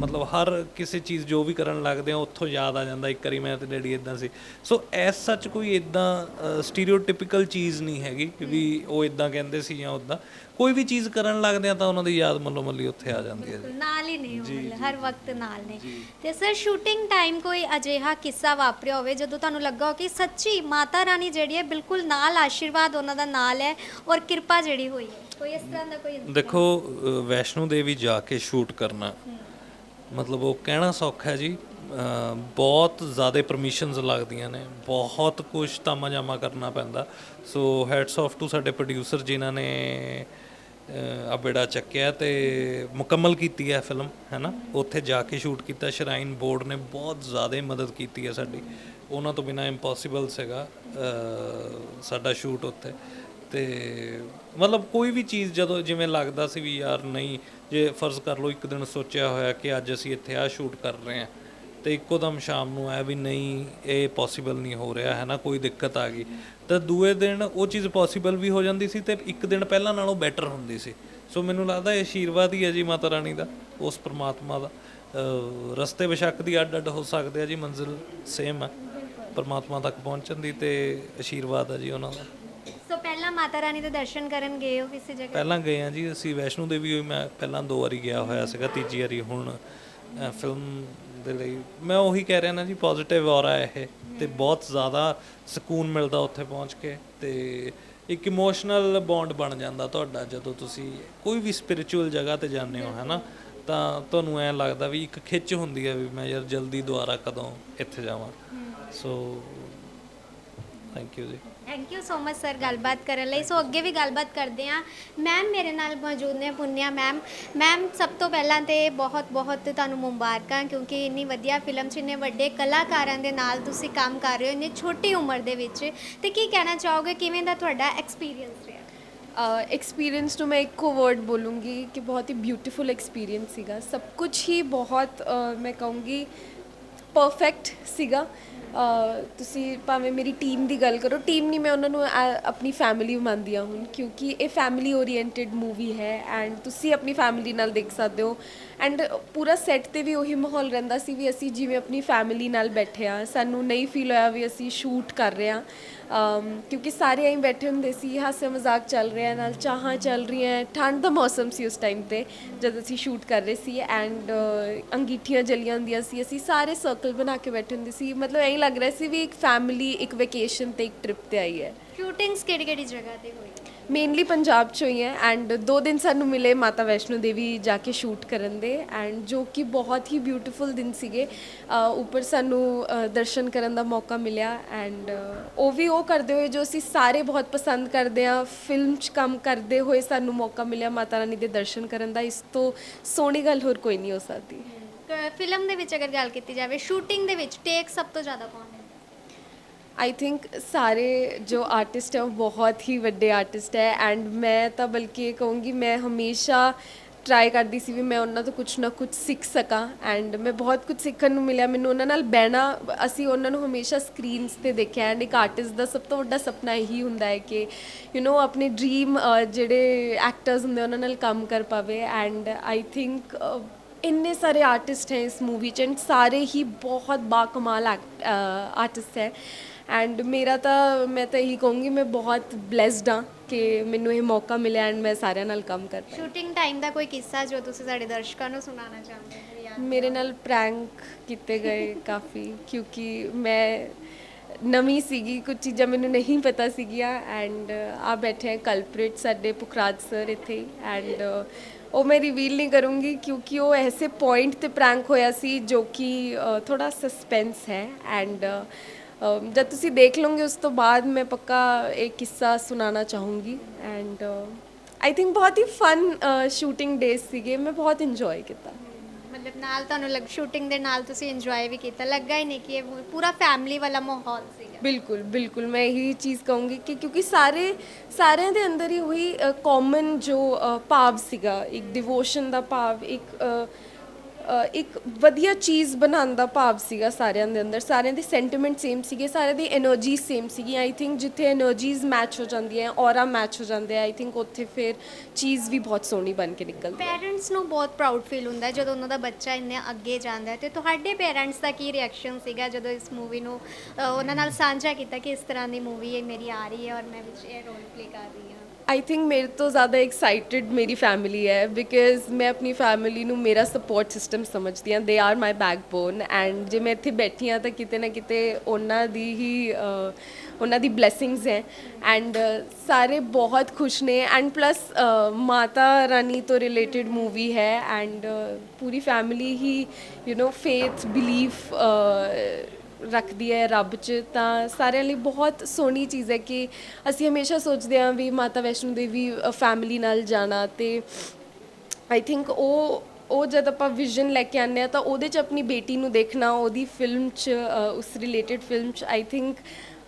ਮਤਲਬ ਹਰ ਕਿਸੇ ਚੀਜ਼ ਜੋ ਵੀ ਕਰਨ ਲੱਗਦੇ ਆ, ਉੱਥੋਂ ਯਾਦ ਆ ਜਾਂਦਾ, ਇੱਕ ਵਾਰੀ ਮੈਂ ਤੇ ਡੈਡੀ ਇਦਾਂ ਸੀ। ਸੋ ਐਸ ਸੱਚ ਕੋਈ ਇਦਾਂ ਸਟੀਰੀਓਟਿਪੀਕਲ ਚੀਜ਼ ਨਹੀਂ ਹੈਗੀ ਕਿ ਵੀ ਉਹ ਇਦਾਂ ਕਹਿੰਦੇ ਸੀ ਜਾਂ ਉਦਾਂ ਕੋਈ ਵੀ ਚੀਜ਼ ਕਰਨ ਲੱਗਦੇ ਆ ਤਾਂ ਉਹਨਾਂ ਦੀ ਯਾਦ ਮੱਲੋ ਮੱਲੀ ਉੱਥੇ ਆ ਜਾਂਦੀ ਹੈ ਜੀ। ਨਾਲ ਹੀ ਨੇ ਉਹ ਮਤਲਬ ਹਰ ਵਕਤ ਨਾਲ ਨੇ। ਤੇ ਸਰ ਸ਼ੂਟਿੰਗ ਟਾਈਮ ਕੋਈ ਅਜਿਹਾ ਕਿੱਸਾ ਵਾਪਰਿਆ ਹੋਵੇ ਜਦੋਂ ਤੁਹਾਨੂੰ ਲੱਗਾ ਹੋ ਕਿ ਸੱਚੀ ਮਾਤਾ ਰਾਣੀ ਜਿਹੜੀ ਹੈ ਬਿਲਕੁਲ ਨਾਲ ਆਸ਼ੀਰਵਾਦ ਉਹਨਾਂ ਦਾ ਨਾਲ ਹੈ ਔਰ ਕਿਰਪਾ ਜਿਹੜੀ ਹੋਈ ਹੈ? ਕੋਈ ਇਸ ਤਰ੍ਹਾਂ ਦਾ ਕੋਈ ਦੇਖੋ ਵੈਸ਼ਨੋ ਦੇਵੀ ਜਾ ਕੇ ਸ਼ੂਟ ਕਰਨਾ ਮਤਲਬ ਉਹ ਕਹਿਣਾ ਸੌਖਾ ਹੈ ਜੀ। ਬਹੁਤ ਜ਼ਿਆਦਾ ਪਰਮਿਸ਼ਨਸ ਲੱਗਦੀਆਂ ਨੇ ਬਹੁਤ ਕੁਝ ਤਾਮਾ ਜਾਮਾ ਕਰਨਾ ਪੈਂਦਾ। ਸੋ ਹੈਡਸ ਆਫ ਟੂ ਸਾਡੇ ਪ੍ਰੋਡਿਊਸਰ ਜਿਨ੍ਹਾਂ ਨੇ ਆ ਬੇੜਾ ਚੱਕਿਆ ਤੇ ਮੁਕੰਮਲ ਕੀਤੀ ਹੈ ਫਿਲਮ ਹੈਨਾ? ਉੱਥੇ ਜਾ ਕੇ ਸ਼ੂਟ ਕੀਤਾ ਸ਼ਰਾਈਨ ਬੋਰਡ ਨੇ ਬਹੁਤ ਜ਼ਿਆਦਾ ਮਦਦ ਕੀਤੀ ਹੈ ਸਾਡੀ। ਉਹਨਾਂ ਤੋਂ ਬਿਨਾ ਇੰਪੋਸੀਬਲ ਸੀਗਾ ਸਾਡਾ ਸ਼ੂਟ ਉੱਥੇ। ਤੇ ਮਤਲਬ ਕੋਈ ਵੀ ਚੀਜ਼ ਜਦੋਂ ਜਿਵੇਂ ਲੱਗਦਾ ਸੀ ਵੀ ਯਾਰ ਨਹੀਂ, ਜੇ ਫਰਜ਼ ਕਰ ਲਓ, ਇੱਕ ਦਿਨ ਸੋਚਿਆ ਹੋਇਆ ਕਿ ਅੱਜ ਅਸੀਂ ਇੱਥੇ ਆ ਸ਼ੂਟ ਕਰ ਰਹੇ ਹਾਂ। ਤੇ ਇੱਕੋ ਦਮ ਸ਼ਾਮ ਨੂੰ ਆਇਆ ਵੀ ਨਹੀਂ ਇਹ ਪੋਸੀਬਲ ਨਹੀਂ ਹੋ ਰਿਹਾ ਹੈ ਨਾ ਕੋਈ ਦਿੱਕਤ ਆ ਗਈ। ਤਾਂ ਦੂਏ ਦਿਨ ਉਹ ਚੀਜ਼ ਪੋਸੀਬਲ ਵੀ ਹੋ ਜਾਂਦੀ ਸੀ ਤੇ ਇੱਕ ਦਿਨ ਪਹਿਲਾਂ ਨਾਲੋਂ ਬੈਟਰ ਹੁੰਦੀ ਸੀ। ਸੋ ਮੈਨੂੰ ਲੱਗਦਾ ਇਹ ਆਸ਼ੀਰਵਾਦ ਹੀ ਹੈ ਜੀ ਮਾਤਾ ਰਾਣੀ ਦਾ ਉਸ ਪ੍ਰਮਾਤਮਾ ਦਾ। ਰਸਤੇ ਬੇਸ਼ੱਕ ਦੀ ਅੱਡ ਅੱਡ ਹੋ ਸਕਦੇ ਆ ਜੀ ਮੰਜ਼ਿਲ ਸੇਮ ਹੈ ਪਰਮਾਤਮਾ ਤੱਕ ਪਹੁੰਚਣ ਦੀ ਤੇ ਆਸ਼ੀਰਵਾਦ ਹੈ ਜੀ ਉਹਨਾਂ ਦਾ। ਸੋ ਪਹਿਲਾਂ ਮਾਤਾ ਰਾਣੀ ਦੇ ਦਰਸ਼ਨ ਕਰਨ ਗਏ ਹੋ ਕਿਸੇ ਜਗ੍ਹਾ? ਪਹਿਲਾਂ ਗਏ ਆ ਜੀ ਅਸੀਂ ਵੈਸ਼ਨੋ ਦੇਵੀ ਹੋਈ ਮੈਂ ਪਹਿਲਾਂ ਦੋ ਵਾਰੀ ਗਿਆ ਹੋਇਆ ਸੀਗਾ ਤੀਜੀ ਵਾਰੀ ਹੁਣ ਫਿਲਮ ਦੇ ਲਈ। ਮੈਂ ਉਹੀ ਕਹਿ ਰਿਹਾ ਨਾ ਜੀ ਪੋਜ਼ਿਟਿਵ ਔਰਾ ਇਹ ਤੇ ਬਹੁਤ ਜ਼ਿਆਦਾ ਸਕੂਨ ਮਿਲਦਾ ਉੱਥੇ ਪਹੁੰਚ ਕੇ ਤੇ ਇੱਕ ਇਮੋਸ਼ਨਲ ਬੌਂਡ ਬਣ ਜਾਂਦਾ ਤੁਹਾਡਾ ਜਦੋਂ ਤੁਸੀਂ ਕੋਈ ਵੀ ਸਪਿਰਚੁਅਲ ਜਗ੍ਹਾ ਤੇ ਜਾਂਦੇ ਹੋ ਹੈਨਾ? ਤਾਂ ਤੁਹਾਨੂੰ ਐ ਲੱਗਦਾ ਵੀ ਇੱਕ ਖਿੱਚ ਹੁੰਦੀ ਹੈ ਵੀ ਮੈਂ ਯਾਰ ਜਲਦੀ ਦੁਬਾਰਾ ਕਦੋਂ ਇੱਥੇ ਜਾਵਾਂ। So thank you ji. Thank you so much sir ਗੱਲਬਾਤ ਕਰਨ ਲਈ। ਸੋ ਅੱਗੇ ਵੀ ਗੱਲਬਾਤ ਕਰਦੇ ਆ ਮੈਮ ਮੇਰੇ ਨਾਲ ਮੌਜੂਦ ਨੇ ਪੁੰਨਿਆ ਮੈਮ ਮੈਮ ਸਭ ਤੋਂ ਪਹਿਲਾਂ ਤੇ ਬਹੁਤ ਬਹੁਤ ਤੁਹਾਨੂੰ ਮੁਬਾਰਕਾਂ, ਕਿਉਂਕਿ ਇੰਨੀ ਵਧੀਆ ਫਿਲਮ 'ਚ ਇੰਨੇ ਵੱਡੇ ਕਲਾਕਾਰਾਂ ਦੇ ਨਾਲ ਤੁਸੀਂ ਕੰਮ ਕਰ ਰਹੇ ਹੋ, ਇੰਨੀ ਛੋਟੀ ਉਮਰ ਦੇ ਵਿੱਚ। ਤੇ ਕੀ ਕਹਿਣਾ ਚਾਹੋਗੇ? ਕਿਵੇਂ ਦਾ ਤੁਹਾਡਾ ਐਕਸਪੀਰੀਅੰਸ ਰਿਹਾ? ਐਕਸਪੀਰੀਅੰਸ ਨੂੰ ਮੈਂ ਇੱਕੋ ਵਰਡ ਬੋਲੂੰਗੀ ਕਿ ਬਹੁਤ ਹੀ ਬਿਊਟੀਫੁਲ ਐਕਸਪੀਰੀਅੰਸ ਸੀਗਾ। ਸਭ ਕੁਝ ਹੀ ਬਹੁਤ ਮੈਂ ਕਹੂੰਗੀ ਪਰਫੈਕਟ ਸੀਗਾ। ਤੁਸੀਂ ਭਾਵੇਂ ਮੇਰੀ ਟੀਮ ਦੀ ਗੱਲ ਕਰੋ ਟੀਮ ਨਹੀਂ, ਮੈਂ ਉਹਨਾਂ ਨੂੰ ਐ- ਆਪਣੀ ਫੈਮਿਲੀ ਮੰਨਦੀ ਹਾਂ ਹੁਣ, ਕਿਉਂਕਿ ਇਹ ਫੈਮਿਲੀ ਓਰੀਐਂਟਡ ਮੂਵੀ ਹੈ ਐਂਡ ਤੁਸੀਂ ਆਪਣੀ ਫੈਮਿਲੀ ਨਾਲ ਦੇਖ ਸਕਦੇ ਹੋ ਐਂਡ ਪੂਰਾ ਸੈੱਟ ਤੇ ਵੀ ਉਹੀ ਮਾਹੌਲ ਰਹਿੰਦਾ ਸੀ ਵੀ ਅਸੀਂ ਜਿਵੇਂ ਆਪਣੀ ਫੈਮਿਲੀ ਨਾਲ ਬੈਠੇ ਆ ਸਾਨੂੰ ਨਹੀਂ ਫੀਲ ਹੋਇਆ ਵੀ ਅਸੀਂ ਸ਼ੂਟ ਕਰ ਰਹੇ ਆ ਕਿਉਂਕਿ ਸਾਰੇ ਐਂ ਬੈਠੇ ਹੁੰਦੇ ਸੀ, ਹਾਸੇ ਮਜ਼ਾਕ ਚੱਲ ਰਿਹਾ ਨਾਲ, ਚਾਹਾਂ ਚੱਲ ਰਹੀਆਂ ਠੰਡ ਦਾ ਮੌਸਮ ਸੀ ਉਸ ਟਾਈਮ ਤੇ, ਜਦ ਅਸੀਂ ਸ਼ੂਟ ਕਰ ਰਹੇ ਸੀ ਐਂਡ ਅੰਗੀਠੀਆਂ ਜਲੀਆਂ ਹੁੰਦੀਆਂ ਸੀ, ਅਸੀਂ ਸਾਰੇ ਸਰਕਲ ਬਣਾ ਕੇ ਬੈਠੇ ਹੁੰਦੇ ਸੀ, ਮਤਲਬ ਐਂ ਲੱਗ ਰਿਹਾ ਸੀ ਵੀ ਇੱਕ ਫੈਮਿਲੀ ਇੱਕ ਵੈਕੇਸ਼ਨ ਤੇ ਇੱਕ ਟ੍ਰਿਪ ਤੇ ਆਈ ਹੈ। ਸ਼ੂਟਿੰਗਸ ਕਿਹੜੀ ਕਿਹੜੀ ਜਗ੍ਹਾ ਤੇ ਹੋਈ? ਮੇਨਲੀ ਪੰਜਾਬ ਚ ਹੋਈ ਹੈ ਐਂਡ ਦੋ ਦਿਨ ਸਾਨੂੰ ਮਿਲੇ ਮਾਤਾ ਵੈਸ਼ਨੋ ਦੇਵੀ ਜਾ ਕੇ ਸ਼ੂਟ ਕਰਨ ਦੇ ਐਂਡ ਜੋ ਕਿ ਬਹੁਤ ਹੀ ਬਿਊਟੀਫੁਲ ਦਿਨ ਸੀਗੇ। ਅ, ਉੱਪਰ ਸਾਨੂੰ ਅ, ਦਰਸ਼ਨ ਕਰਨ ਦਾ ਮੌਕਾ ਮਿਲਿਆ ਐਂਡ ਉਹ ਵੀ ਉਹ ਕਰਦੇ ਹੋਏ ਜੋ ਅਸੀਂ ਸਾਰੇ ਬਹੁਤ ਪਸੰਦ ਕਰਦੇ ਆ ਫਿਲਮ 'ਚ ਕੰਮ ਕਰਦੇ ਹੋਏ ਸਾਨੂੰ ਮੌਕਾ ਮਿਲਿਆ ਮਾਤਾ ਰਾਣੀ ਦੇ ਦਰਸ਼ਨ ਕਰਨ ਦਾ। ਇਸ ਤੋਂ ਸੋਹਣੀ ਗੱਲ ਹੋਰ ਕੋਈ ਨਹੀਂ ਹੋ ਸਕਦੀ। ਫਿਲਮ ਦੇ ਵਿੱਚ ਅਗਰ ਗੱਲ ਕੀਤੀ ਜਾਵੇ ਸ਼ੂਟਿੰਗ ਦੇ ਵਿੱਚ ਟੇਕ ਸਭ ਤੋਂ ਜ਼ਿਆਦਾ ਕੌਣ ਆਈ ਥਿੰਕ ਸਾਰੇ ਜੋ ਆਰਟਿਸਟ ਹੈ ਉਹ ਬਹੁਤ ਹੀ ਵੱਡੇ ਆਰਟਿਸਟ ਹੈ ਐਂਡ ਮੈਂ ਤਾਂ ਬਲਕਿ ਇਹ ਕਹੂੰਗੀ ਮੈਂ ਹਮੇਸ਼ਾ ਟਰਾਈ ਕਰਦੀ ਸੀ ਵੀ ਮੈਂ ਉਹਨਾਂ ਤੋਂ ਕੁਝ ਨਾ ਕੁਝ ਸਿੱਖ ਸਕਾਂ ਐਂਡ ਮੈਂ ਬਹੁਤ ਕੁਝ ਸਿੱਖਣ ਨੂੰ ਮਿਲਿਆ ਮੈਨੂੰ ਉਹਨਾਂ ਨਾਲ ਬਹਿਣਾ ਅਸੀਂ ਉਹਨਾਂ ਨੂੰ ਹਮੇਸ਼ਾ ਸਕਰੀਨਸ ਤੇ ਦੇਖਿਆ ਐਂਡ ਇੱਕ ਆਰਟਿਸਟ ਦਾ ਸਭ ਤੋਂ ਵੱਡਾ ਸੁਪਨਾ ਇਹੀ ਹੁੰਦਾ ਹੈ ਕਿ ਯੂ نو ਆਪਣੇ ਡ੍ਰੀਮ ਜਿਹੜੇ ਐਕਟਰਸ ਹੁੰਦੇ ਉਹਨਾਂ ਨਾਲ ਕੰਮ ਕਰ ਪਾਵੇ ਐਂਡ ਆਈ ਥਿੰਕ ਇੰਨੇ ਸਾਰੇ ਆਰਟਿਸਟ ਹੈ ਇਸ ਮੂਵੀ 'ਚ ਐਂਡ ਸਾਰੇ ਹੀ ਬਹੁਤ ਬਾਕਮਾਲ ਆਰਟਿਸਟ ਹੈ ਐਂਡ ਮੇਰਾ ਤਾਂ ਮੈਂ ਤਾਂ ਇਹੀ ਕਹੂੰਗੀ ਮੈਂ ਬਹੁਤ ਬlesed ਹਾਂ ਕਿ ਮੈਨੂੰ ਇਹ ਮੌਕਾ ਮਿਲਿਆ ਐਂਡ ਮੈਂ ਸਾਰਿਆਂ ਨਾਲ ਕੰਮ ਕਰ ਪਾਈ। ਸ਼ੂਟਿੰਗ ਟਾਈਮ ਦਾ ਕੋਈ ਕਿੱਸਾ ਜੋ ਤੁਸੀਂ ਸਾਡੇ ਦਰਸ਼ਕਾਂ ਨੂੰ ਸੁਣਾਉਣਾ ਚਾਹੁੰਦੇ ਹੋ ਯਾਰ ਮੇਰੇ ਨਾਲ ਪ੍ਰੈਂਕ ਕੀਤੇ ਗਏ (laughs) ਕਾਫੀ ਕਿਉਂਕਿ ਮੈਂ ਨਵੀਂ ਸੀਗੀ ਕੁਝ ਚੀਜ਼ਾਂ ਮੈਨੂੰ ਨਹੀਂ ਪਤਾ ਸੀਗੀਆਂ ਐਂਡ ਆ ਬੈਠੇ ਹੈ ਕਲਪ੍ਰਿਟ ਸਾਡੇ ਪੁਖਰਾਜ ਸਰ ਇੱਥੇ ਐਂਡ ਉਹ ਮੈਂ ਰਿਵੀਲ ਨਹੀਂ ਕਰੂੰਗੀ ਕਿਉਂਕਿ ਉਹ ਐਸੇ ਪੁਆਇੰਟ ਤੇ ਪ੍ਰੈਂਕ ਹੋਇਆ ਸੀ ਜੋ ਕਿ ਥੋੜਾ ਸਸਪੈਂਸ ਹੈ ਐਂਡ ਜਦ ਤੁਸੀਂ ਦੇਖ ਲਓਗੇ ਉਸ ਤੋਂ ਬਾਅਦ ਮੈਂ ਪੱਕਾ ਇੱਕ ਕਿੱਸਾ ਸੁਣਾਉਣਾ ਚਾਹੂੰਗੀ। ਐਂਡ ਆਈ ਥਿੰਕ ਬਹੁਤ ਹੀ ਫਨ ਸ਼ੂਟਿੰਗ ਡੇਜ਼ ਸੀਗੇ। ਮੈਂ ਬਹੁਤ ਇੰਜੋਏ ਕੀਤਾ। ਮਤਲਬ ਨਾਲ ਤੁਹਾਨੂੰ ਲੱਗ ਸ਼ੂਟਿੰਗ ਦੇ ਨਾਲ ਤੁਸੀਂ ਇੰਜੋਏ ਵੀ ਕੀਤਾ। ਲੱਗਾ ਹੀ ਨਹੀਂ ਕਿ ਇਹ ਪੂਰਾ ਫੈਮਿਲੀ ਵਾਲਾ ਮਾਹੌਲ ਸੀਗਾ। ਬਿਲਕੁਲ ਬਿਲਕੁਲ। ਮੈਂ ਇਹੀ ਚੀਜ਼ ਕਹੂੰਗੀ ਕਿ ਕਿਉਂਕਿ ਸਾਰੇ ਸਾਰਿਆਂ ਦੇ ਅੰਦਰ ਹੀ ਹੋਈ ਕਾਮਨ ਜੋ ਭਾਵ ਸੀਗਾ। ਇੱਕ ਡਿਵੋਸ਼ਨ ਦਾ ਭਾਵ ਇੱਕ ਇੱਕ ਵਧੀਆ ਚੀਜ਼ ਬਣਾਉਣ ਦਾ ਭਾਵ ਸੀਗਾ ਸਾਰਿਆਂ ਦੇ ਅੰਦਰ। ਸਾਰਿਆਂ ਦੇ ਸੈਂਟੀਮੈਂਟ ਸੇਮ ਸੀਗੇ, ਸਾਰਿਆਂ ਦੀ એનર્ਜੀ ਸੇਮ ਸੀਗੀ। ਆਈ ਥਿੰਕ ਜਿੱਥੇ એનર્ਜੀਜ਼ ਮੈਚ ਹੋ ਜਾਂਦੀਆਂ ਔਰਾ ਮੈਚ ਹੋ ਜਾਂਦੇ ਆਈ ਥਿੰਕ ਉੱਥੇ ਫਿਰ ਚੀਜ਼ ਵੀ ਬਹੁਤ ਸੋਹਣੀ ਬਣ ਕੇ ਨਿਕਲਦੀ ਹੈ। ਪੇਰੈਂਟਸ ਨੂੰ ਬਹੁਤ ਪ੍ਰਾਊਡ ਫੀਲ ਹੁੰਦਾ ਹੈ ਜਦੋਂ ਉਹਨਾਂ ਦਾ ਬੱਚਾ ਇੰਨੇ ਅੱਗੇ ਜਾਂਦਾ ਹੈ। ਤੇ ਤੁਹਾਡੇ ਪੇਰੈਂਟਸ ਦਾ ਕੀ ਰਿਐਕਸ਼ਨ ਸੀਗਾ ਜਦੋਂ ਇਸ ਮੂਵੀ ਨੂੰ ਉਹਨਾਂ ਨਾਲ ਸਾਂਝਾ ਕੀਤਾ ਕਿ ਇਸ ਤਰ੍ਹਾਂ ਦੀ ਮੂਵੀ ਇਹ ਮੇਰੀ ਆ ਰਹੀ ਹੈ ਔਰ ਮੈਂ ਵਿੱਚ ਇਹ ਰੋਲ ਪਲੇ ਕਰ ਰਹੀ ਹਾਂ? ਆਈ ਥਿੰਕ ਮੇਰੇ ਤੋਂ ਜ਼ਿਆਦਾ ਐਕਸਾਈਟਿਡ ਮੇਰੀ ਫੈਮਿਲੀ ਹੈ ਬਿਕਾਜ਼ ਮੈਂ ਆਪਣੀ ਫੈਮਿਲੀ ਨੂੰ ਮੇਰਾ ਸਪੋਰਟ ਸਿਸਟਮ ਸਮਝਦੀ ਹਾਂ। They are my backbone and ਜੇ ਮੈਂ ਇੱਥੇ ਬੈਠੀ ਹਾਂ ਤਾਂ ਕਿਤੇ ਨਾ ਕਿਤੇ ਉਹਨਾਂ ਦੀ ਹੀ ਉਹਨਾਂ ਦੀ ਬਲੇਸਿੰਗਸ ਹੈ। ਐਂਡ ਸਾਰੇ ਬਹੁਤ ਖੁਸ਼ ਨੇ ਐਂਡ ਪਲੱਸ ਮਾਤਾ ਰਾਣੀ ਤੋਂ ਰਿਲੇਟਡ ਮੂਵੀ ਹੈ ਐਂਡ ਪੂਰੀ ਫੈਮਿਲੀ ਹੀ ਯੂ نو ਫੇਥ ਬਿਲੀਫ ਰੱਖਦੀ ਹੈ ਰੱਬ 'ਚ, ਤਾਂ ਸਾਰਿਆਂ ਲਈ ਬਹੁਤ ਸੋਹਣੀ ਚੀਜ਼ ਹੈ ਕਿ ਅਸੀਂ ਹਮੇਸ਼ਾ ਸੋਚਦੇ ਹਾਂ ਵੀ ਮਾਤਾ ਵੈਸ਼ਨੋ ਦੇਵੀ ਫੈਮਿਲੀ ਨਾਲ ਜਾਣਾ ਤੇ ਆਈ ਥਿੰਕ ਉਹ ਉਹ ਜਦ ਆਪਾਂ ਵਿਜ਼ਨ ਲੈ ਕੇ ਆਉਂਦੇ ਆ ਤਾਂ ਉਹਦੇ 'ਚ ਆਪਣੀ ਬੇਟੀ ਨੂੰ ਦੇਖਣਾ, ਉਹਦੀ ਫਿਲਮ 'ਚ ਉਸ ਰਿਲੇਟਡ ਫਿਲਮ 'ਚ ਆਈ ਥਿੰਕ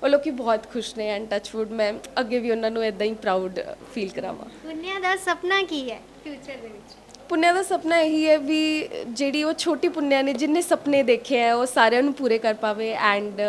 ਉਹ ਲੋਕੀ ਬਹੁਤ ਖੁਸ਼ ਨੇ ਐਂਡ ਟੱਚਵੁੱਡ ਮੈਂ ਅੱਗੇ ਵੀ ਉਹਨਾਂ ਨੂੰ ਇਦਾਂ ਹੀ ਪ੍ਰਾਊਡ ਫੀਲ ਕਰਾਵਾਂ। ਦੁਨੀਆ ਦਾ ਸੁਪਨਾ ਕੀ ਹੈ? ਫਿਊਚਰ ਦੇ ਵਿੱਚ। ਪੁੰਨਿਆ ਦਾ ਸੁਪਨਾ ਇਹੀ ਹੈ ਵੀ ਜਿਹੜੀ ਉਹ ਛੋਟੀ ਪੁੰਨਿਆ ਨੇ ਜਿੰਨੇ ਸੁਪਨੇ ਦੇਖੇ ਆ, ਉਹ ਸਾਰਿਆਂ ਨੂੰ ਪੂਰੇ ਕਰ ਪਾਵੇ ਐਂਡ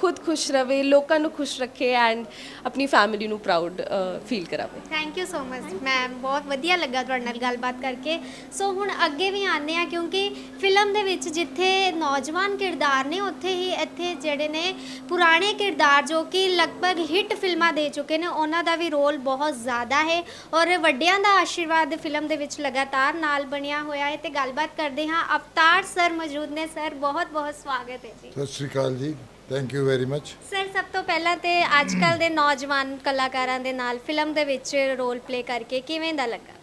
ਖੁਦ ਖੁਸ਼ ਰਵੇ, ਲੋਕਾਂ ਨੂੰ ਖੁਸ਼ ਰੱਖੇ ਐਂਡ ਆਪਣੀ ਫੈਮਿਲੀ ਨੂੰ ਪ੍ਰਾਊਡ ਫੀਲ ਕਰਾਵੇ। Thank you so much ma'am ਬਹੁਤ ਵਧੀਆ ਲੱਗਾ ਤੁਹਾਡੇ ਨਾਲ ਗੱਲਬਾਤ ਕਰਕੇ। ਸੋ ਹੁਣ ਅੱਗੇ ਵੀ ਆਨੇ ਆ ਕਿਉਂਕਿ ਫਿਲਮ ਦੇ ਵਿੱਚ ਜਿੱਥੇ ਨੌਜਵਾਨ ਕਿਰਦਾਰ ਨੇ, ਉੱਥੇ ਹੀ ਇੱਥੇ ਜਿਹੜੇ ਨੇ ਪੁਰਾਣੇ ਕਿਰਦਾਰ ਜੋ ਕਿ ਲਗਭਗ ਹਿੱਟ ਫਿਲਮਾਂ ਦੇ ਚੁੱਕੇ ਨੇ, ਉਹਨਾਂ ਦਾ ਵੀ ਰੋਲ ਬਹੁਤ ਜ਼ਿਆਦਾ ਹੈ ਔਰ ਵੱਡਿਆਂ ਦਾ ਆਸ਼ੀਰਵਾਦ ਫਿਲਮ ਦੇ ਵਿੱਚ ਲਗਾਤਾਰ ਨਾਲ ਬਣਿਆ ਹੋਇਆ ਹੈ ਤੇ ਗੱਲਬਾਤ ਕਰਦੇ ਹਾਂ ਅਵਤਾਰ ਸਰ ਮੌਜੂਦ ਨੇ। ਸਰ ਬਹੁਤ ਬਹੁਤ ਸਵਾਗਤ ਹੈ ਜੀ। ਸਤਿ ਸ਼੍ਰੀ ਅਕਾਲ ਜੀ। Thank you very much sir ਸਭ ਤੋਂ ਪਹਿਲਾਂ ਤੇ ਅੱਜ ਕੱਲ ਦੇ ਨੌਜਵਾਨ ਕਲਾਕਾਰਾਂ ਦੇ ਨਾਲ ਫਿਲਮ ਦੇ ਵਿੱਚ ਰੋਲ ਪਲੇ ਕਰਕੇ ਕਿਵੇਂ ਦਾ ਲੱਗਾ?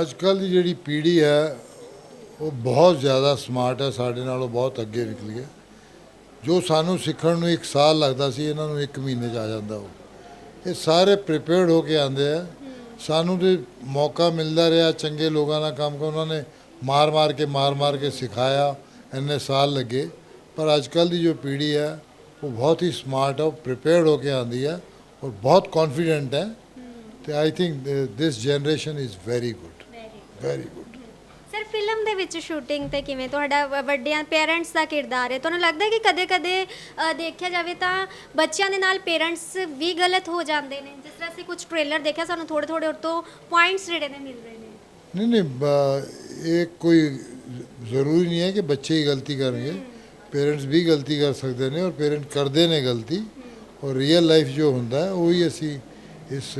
ਅੱਜ ਕੱਲ ਦੀ ਜਿਹੜੀ ਪੀੜ੍ਹੀ ਹੈ ਉਹ ਬਹੁਤ ਜ਼ਿਆਦਾ ਸਮਾਰਟ ਹੈ। ਸਾਡੇ ਨਾਲੋਂ ਬਹੁਤ ਅੱਗੇ ਨਿਕਲੀ ਹੈ। ਜੋ ਸਾਨੂੰ ਸਿੱਖਣ ਨੂੰ ਇੱਕ ਸਾਲ ਲੱਗਦਾ ਸੀ ਇਹਨਾਂ ਨੂੰ ਇੱਕ ਮਹੀਨੇ 'ਚ ਆ ਜਾਂਦਾ ਉਹ। ਇਹ ਸਾਰੇ ਪ੍ਰੀਪੇਅਰਡ ਹੋ ਕੇ ਆਉਂਦੇ ਆ। ਸਾਨੂੰ ਤੇ ਮੌਕਾ ਮਿਲਦਾ ਰਿਹਾ ਚੰਗੇ ਲੋਕਾਂ ਨਾਲ ਕੰਮ ਕਰ ਉਹਨਾਂ ਨੇ ਮਾਰ ਮਾਰ ਕੇ ਮਾਰ ਮਾਰ ਕੇ ਸਿਖਾਇਆ ਇੰਨੇ ਸਾਲ ਲੱਗੇ। ਪਰ ਅੱਜ ਕੱਲ ਦੀ ਜੋ ਪੀੜ੍ਹੀ ਹੈ ਉਹ ਬਹੁਤ ਹੀ ਸਮਾਰਟ ਉਹ ਪ੍ਰੀਪੇਅਰਡ ਹੋ ਕੇ ਆਉਂਦੀ ਹੈ ਔਰ ਬਹੁਤ ਕੌਨਫੀਡੈਂਟ ਹੈ। ਤੇ I think this generation is very good very good sir film ਦੇ ਵਿੱਚ ਸ਼ੂਟਿੰਗ ਤੇ ਕਿਵੇਂ? ਤੁਹਾਡਾ ਵੱਡਿਆਂ ਪੇਰੈਂਟਸ ਦਾ ਕਿਰਦਾਰ ਹੈ। ਤੁਹਾਨੂੰ ਲੱਗਦਾ ਹੈ ਕਿ ਕਦੇ-ਕਦੇ ਦੇਖਿਆ ਜਾਵੇ ਤਾਂ ਬੱਚਿਆਂ ਦੇ ਨਾਲ ਪੇਰੈਂਟਸ ਵੀ ਗਲਤ ਹੋ ਜਾਂਦੇ ਨੇ? ਤਰ੍ਹਾਂ ਅਸੀਂ ਕੁਝ ਟ੍ਰੇਲਰ ਦੇਖਿਆ ਸਾਨੂੰ ਥੋੜੇ-ਥੋੜੇ ਉਤੋਂ ਪੁਆਇੰਟਸ ਜਿਹੜੇ ਨੇ ਮਿਲ ਰਹੇ ਨੇ। ਨਹੀਂ ਨਹੀਂ ਬ- ਇਹ ਕੋਈ ਜ਼ਰੂਰੀ ਨਹੀਂ ਹੈ ਕਿ ਬੱਚੇ ਹੀ ਗਲਤੀ ਕਰਨਗੇ। ਪੇਰੈਂਟਸ ਵੀ ਗਲਤੀ ਕਰ ਸਕਦੇ ਨੇ ਔਰ ਪੇਰੈਂਟ ਕਰਦੇ ਨੇ ਗਲਤੀ। ਔਰ ਰੀਅਲ ਲਾਈਫ ਜੋ ਹੁੰਦਾ ਹੈ ਉਹੀ ਅਸੀਂ ਇਸ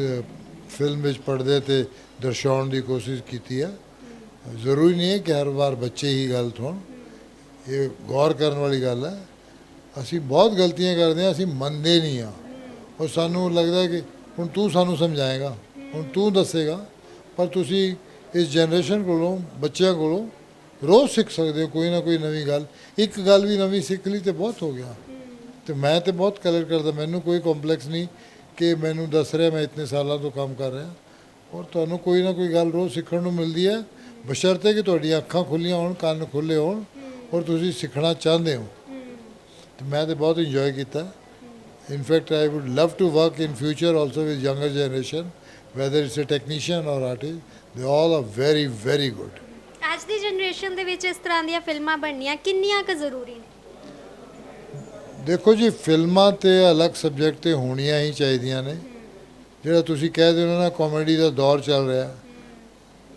ਫਿਲਮ ਵਿੱਚ ਪੜਦੇ ਤੇ ਦਰਸਾਉਣ ਦੀ ਕੋਸ਼ਿਸ਼ ਕੀਤੀ ਹੈ। ਜ਼ਰੂਰੀ ਨਹੀਂ ਹੈ ਕਿ ਹਰ ਵਾਰ ਬੱਚੇ ਹੀ ਗਲਤ ਹੋਣ। ਇਹ ਗੌਰ ਕਰਨ ਵਾਲੀ ਗੱਲ ਹੈ। ਅਸੀਂ ਬਹੁਤ ਗਲਤੀਆਂ ਕਰਦੇ ਹਾਂ ਅਸੀਂ ਮੰਨਦੇ ਨਹੀਂ ਆ ਔਰ ਸਾਨੂੰ ਲੱਗਦਾ ਹੈ ਕਿ ਹੁਣ ਤੂੰ ਸਾਨੂੰ ਸਮਝਾਏਗਾ, ਹੁਣ ਤੂੰ ਦੱਸੇਗਾ, ਪਰ ਤੁਸੀਂ ਇਸ ਜਨਰੇਸ਼ਨ ਕੋਲੋਂ, ਬੱਚਿਆਂ ਕੋਲੋਂ ਰੋਜ਼ ਸਿੱਖ ਸਕਦੇ ਹੋ ਕੋਈ ਨਾ ਕੋਈ ਨਵੀਂ ਗੱਲ। ਇੱਕ ਗੱਲ ਵੀ ਨਵੀਂ ਸਿੱਖ ਲਈ ਤੇ ਬਹੁਤ ਹੋ ਗਿਆ। ਤੇ ਮੈਂ ਤੇ ਬਹੁਤ ਕਲਰ ਕਰਦਾ, ਮੈਨੂੰ ਕੋਈ ਕੰਪਲੈਕਸ ਨਹੀਂ ਕਿ ਮੈਨੂੰ ਦੱਸ ਰਿਹਾ ਮੈਂ ਇਤਨੇ ਸਾਲਾਂ ਤੋਂ ਕੰਮ ਕਰ ਰਿਹਾ। ਔਰ ਤੁਹਾਨੂੰ ਕੋਈ ਨਾ ਕੋਈ ਗੱਲ ਰੋਜ਼ ਸਿੱਖਣ ਨੂੰ ਮਿਲਦੀ ਹੈ। ਬਸ਼ਰਤੇ ਕਿ ਤੁਹਾਡੀਆਂ ਅੱਖਾਂ ਖੁੱਲੀਆਂ ਹੋਣ, ਕੰਨ ਖੁੱਲੇ ਹੋਣ, ਔਰ ਤੁਸੀਂ ਸਿੱਖਣਾ ਚਾਹੁੰਦੇ ਹੋ। ਤੇ ਮੈਂ ਤੇ ਬਹੁਤ ਇੰਜੋਏ ਕੀਤਾ। In fact I would love to work in future also with younger generation whether it's a technician or artist, they all are very, very good. ਅੱਜ ਦੀ ਜਨਰੇਸ਼ਨ ਦੇ ਵਿੱਚ ਇਸ ਤਰ੍ਹਾਂ ਦੀਆਂ ਫਿਲਮਾਂ ਬਣਨੀਆਂ ਕਿੰਨੀਆਂ ਕੁ ਜ਼ਰੂਰੀ ਨੇ? ਦੇਖੋ ਜੀ ਫਿਲਮਾਂ ਤੇ ਅਲੱਗ ਸਬਜੈਕਟ ਤੇ ਹੋਣੀਆਂ ਹੀ ਚਾਹੀਦੀਆਂ ਨੇ। ਜਿਹੜਾ ਤੁਸੀਂ ਕਹਿ ਦਿਓ ਨਾ ਕਾਮੇਡੀ ਦਾ ਦੌਰ ਚੱਲ ਰਿਹਾ।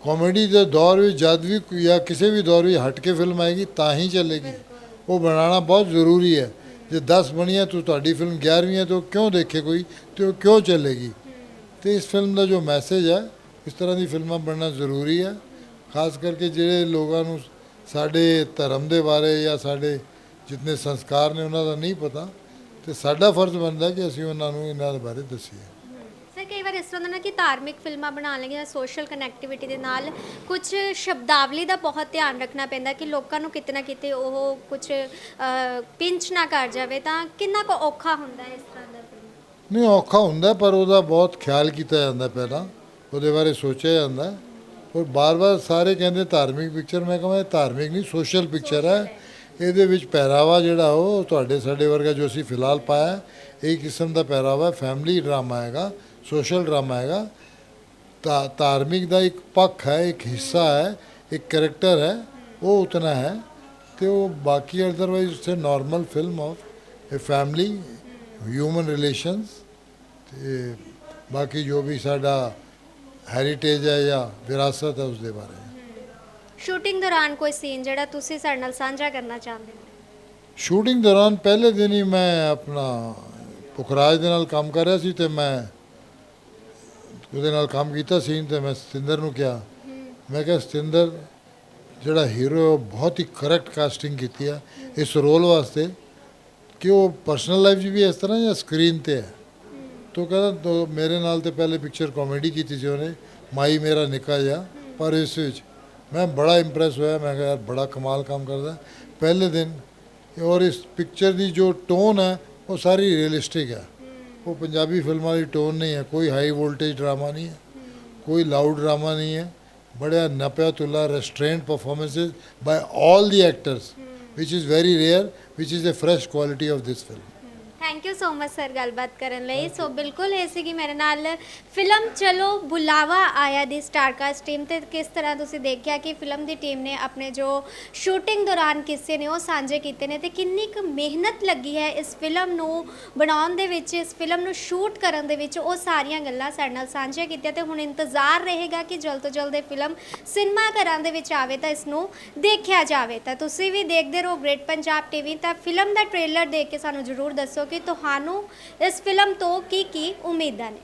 ਕਾਮੇਡੀ ਦੇ ਦੌਰ ਵਿੱਚ ਜਦ ਵੀ ਜਾਂ ਕਿਸੇ ਵੀ ਦੌਰ ਵਿੱਚ ਹਟ ਕੇ ਫਿਲਮ ਆਏਗੀ ਤਾਂ ਹੀ ਚੱਲੇਗੀ। ਉਹ ਬਣਾਉਣਾ ਬਹੁਤ ਜ਼ਰੂਰੀ ਹੈ। ਜੇ 10 ਬਣੀਆਂ ਤੂੰ ਤੁਹਾਡੀ ਫਿਲਮ 11ਵੀਂ ਹੈ, ਤਾਂ ਉਹ ਕਿਉਂ ਦੇਖੇ ਕੋਈ? ਤੇ ਉਹ ਕਿਉਂ ਚੱਲੇਗੀ? ਤੇ ਇਸ ਫਿਲਮ ਦਾ ਜੋ ਮੈਸੇਜ ਹੈ, ਇਸ ਤਰ੍ਹਾਂ ਦੀ ਫਿਲਮਾਂ ਬਣਨਾ ਜ਼ਰੂਰੀ ਹੈ। ਖਾਸ ਕਰਕੇ ਜਿਹੜੇ ਲੋਕਾਂ ਨੂੰ ਸਾਡੇ ਧਰਮ ਦੇ ਬਾਰੇ ਜਾਂ ਸਾਡੇ ਜਿੰਨੇ ਸੰਸਕਾਰ ਨੇ, ਉਹਨਾਂ ਦਾ ਨਹੀਂ ਪਤਾ। ਤੇ ਸਾਡਾ ਫਰਜ਼ ਬਣਦਾ ਕਿ ਅਸੀਂ ਉਹਨਾਂ ਨੂੰ ਇਹਨਾਂ ਦੇ ਬਾਰੇ ਦੱਸੀਏ। ਕਈ ਵਾਰ ਕਿ ਧਾਰਮਿਕ ਫਿਲਮਾਂ ਬਣਾਉਣ ਲੱਗਿਆ ਸੋਸ਼ਲ ਕਨੈਕਟੀਵਿਟੀ ਦੇ ਨਾਲ ਕੁਝ ਸ਼ਬਦਾਵਲੀ ਦਾ ਬਹੁਤ ਧਿਆਨ ਰੱਖਣਾ ਪੈਂਦਾ ਕਿ ਲੋਕਾਂ ਨੂੰ ਕਿਤੇ ਨਾ ਕਿਤੇ ਉਹ ਕੁਝ ਪਿੰਚ ਨਾ ਕਰ ਜਾਵੇ, ਤਾਂ ਕਿੰਨਾ ਕੁ ਔਖਾ ਹੁੰਦਾ ਇਸ ਤਰ੍ਹਾਂ ਦਾ ਨਹੀਂ, ਔਖਾ ਹੁੰਦਾ, ਪਰ ਉਹਦਾ ਬਹੁਤ ਖਿਆਲ ਕੀਤਾ ਜਾਂਦਾ ਪਹਿਲਾਂ। ਉਹਦੇ ਬਾਰੇ ਸੋਚਿਆ ਜਾਂਦਾ। ਔਰ ਬਾਰ-ਬਾਰ ਸਾਰੇ ਕਹਿੰਦੇ ਧਾਰਮਿਕ ਪਿਕਚਰ ਮੈਂ ਕਹਾਂ ਇਹ ਧਾਰਮਿਕ ਨਹੀਂ ਸੋਸ਼ਲ ਪਿਕਚਰ ਹੈ। ਇਹਦੇ ਵਿੱਚ ਪਹਿਰਾਵਾ ਜਿਹੜਾ ਉਹ ਤੁਹਾਡੇ ਸਾਡੇ ਵਰਗਾ ਜੋ ਅਸੀਂ ਫਿਲਹਾਲ ਪਾਇਆ, ਇਹ ਕਿਸਮ ਦਾ ਪਹਿਰਾਵਾ ਫੈਮਿਲੀ ਡਰਾਮਾ ਹੈਗਾ। ਸੋਸ਼ਲ ਡਰਾਮਾ ਹੈਗਾ। ਧਾਰਮਿਕ ਦਾ ਇੱਕ ਪੱਖ ਹੈ ਇੱਕ ਹਿੱਸਾ ਹੈ ਇੱਕ ਕੈਰੈਕਟਰ ਹੈ ਉਹ ਉਤਨਾ ਹੈ। ਤੇ ਉਹ ਬਾਕੀ otherwise it's a normal film of a family human relations ਤੇ ਬਾਕੀ ਜੋ ਵੀ ਸਾਡਾ ਹੈਰੀਟੇਜ ਹੈ ਜਾਂ ਵਿਰਾਸਤ ਹੈ ਉਸ ਦੇ ਬਾਰੇ ਸ਼ੂਟਿੰਗ ਦੌਰਾਨ ਕੋਈ ਸੀਨ ਜਿਹੜਾ ਤੁਸੀਂ ਸਾਡੇ ਨਾਲ ਸਾਂਝਾ ਕਰਨਾ ਚਾਹੁੰਦੇ ਹੋ? ਸ਼ੂਟਿੰਗ ਦੌਰਾਨ ਪਹਿਲੇ ਦਿਨ ਹੀ ਮੈਂ ਆਪਣਾ ਪੁਖਰਾਜ ਦੇ ਨਾਲ ਕੰਮ ਕਰ ਰਿਹਾ ਸੀ ਤੇ ਮੈਂ ਉਹਦੇ ਨਾਲ ਕੰਮ ਕੀਤਾ ਸੀਨ ਤੇ ਮੈਂ ਸਤਿੰਦਰ ਨੂੰ ਕਿਹਾ। ਮੈਂ ਕਿਹਾ, ਸਤਿੰਦਰ, ਜਿਹੜਾ ਹੀਰੋ ਬਹੁਤ ਹੀ ਕਰੈਕਟ ਕਾਸਟਿੰਗ ਕੀਤੀ ਆ। ਇਸ ਰੋਲ ਵਾਸਤੇ ਕਿ ਉਹ ਪਰਸਨਲ ਲਾਈਫ 'ਚ ਵੀ ਇਸ ਤਰ੍ਹਾਂ ਜਾਂ ਸਕਰੀਨ ਤੇ ਹੈ? ਤੋ ਕਹਿੰਦਾ ਮੇਰੇ ਨਾਲ ਤੇ ਪਹਿਲੇ ਪਿਕਚਰ ਕਾਮੇਡੀ ਕੀਤੀ ਸੀ ਉਹਨੇ, ਮਾਈ ਮੇਰਾ ਨਿੱਕਾ ਜਿਹਾ, ਪਰ ਇਸ ਵਿੱਚ ਮੈਂ ਬੜਾ ਇੰਪ੍ਰੈਸ ਹੋਇਆ। ਮੈਂ ਕਿਹਾ, ਯਾਰ, ਬੜਾ ਕਮਾਲ ਕੰਮ ਕਰਦਾ। ਪਹਿਲੇ ਦਿਨ ਔਰ ਇਸ ਪਿਕਚਰ ਦੀ ਜੋ ਟੋਨ ਹੈ, ਉਹ ਸਾਰੀ ਰੀਅਲਿਸਟਿਕ ਹੈ। ਉਹ ਪੰਜਾਬੀ ਫਿਲਮਾਂ ਦੀ ਟੋਨ ਨਹੀਂ ਹੈ, ਕੋਈ ਹਾਈ ਵੋਲਟੇਜ ਡਰਾਮਾ ਨਹੀਂ ਹੈ, ਕੋਈ ਲਾਊਡ ਡਰਾਮਾ ਨਹੀਂ ਹੈ ਬੜਾ ਨਪਿਆ ਤੁਲਾ restrained performances by all the actors which is very rare, which is the fresh quality of this film. Thank you so much sir ਗੱਲਬਾਤ ਕਰਨ ਲਈ ਸੋ ਬਿਲਕੁਲ ਇਹ ਸੀਗੀ ਮੇਰੇ ਨਾਲ ਫਿਲਮ ਚਲੋ ਬੁਲਾਵਾ ਆਇਆ ਦੀ ਸਟਾਰਕਾਸਟ ਟੀਮ ਤੇ ਕਿਸ ਤਰ੍ਹਾਂ ਤੁਸੀਂ ਦੇਖਿਆ ਕਿ ਫਿਲਮ ਦੀ ਟੀਮ ਨੇ ਆਪਣੇ ਜੋ ਸ਼ੂਟਿੰਗ ਦੌਰਾਨ ਕਿੱਸੇ ਨੇ ਉਹ ਸਾਂਝੇ ਕੀਤੇ ਨੇ ਤੇ ਕਿੰਨੀ ਕੁ ਮਿਹਨਤ ਲੱਗੀ ਹੈ ਇਸ ਫਿਲਮ ਨੂੰ ਬਣਾਉਣ ਦੇ ਵਿੱਚ ਇਸ ਫਿਲਮ ਨੂੰ ਸ਼ੂਟ ਕਰਨ ਦੇ ਵਿੱਚ ਉਹ ਸਾਰੀਆਂ ਗੱਲਾਂ ਸਾਡੇ ਨਾਲ ਸਾਂਝੀਆਂ ਕੀਤੀਆਂ ਤੇ ਹੁਣ ਇੰਤਜ਼ਾਰ ਰਹੇਗਾ ਕਿ ਜਲਦ ਤੋਂ ਜਲਦ ਇਹ ਫਿਲਮ ਸਿਨੇਮਾ ਘਰਾਂ ਦੇ ਵਿੱਚ ਆਵੇ ਤਾਂ ਇਸ ਨੂੰ ਦੇਖਿਆ ਜਾਵੇ ਤਾਂ ਤੁਸੀਂ ਵੀ ਦੇਖਦੇ ਰਹੋ ਗ੍ਰੇਟ ਪੰਜਾਬ ਟੀਵੀ ਤਾਂ ਫਿਲਮ ਦਾ ਟ੍ਰੇਲਰ ਦੇਖ ਕੇ ਸਾਨੂੰ ਜ਼ਰੂਰ ਦੱਸੋ ਕਿ ਤੁਹਾਨੂੰ ਇਸ ਫਿਲਮ ਤੋਂ ਕੀ ਕੀ ਉਮੀਦਾਂ ਨੇ?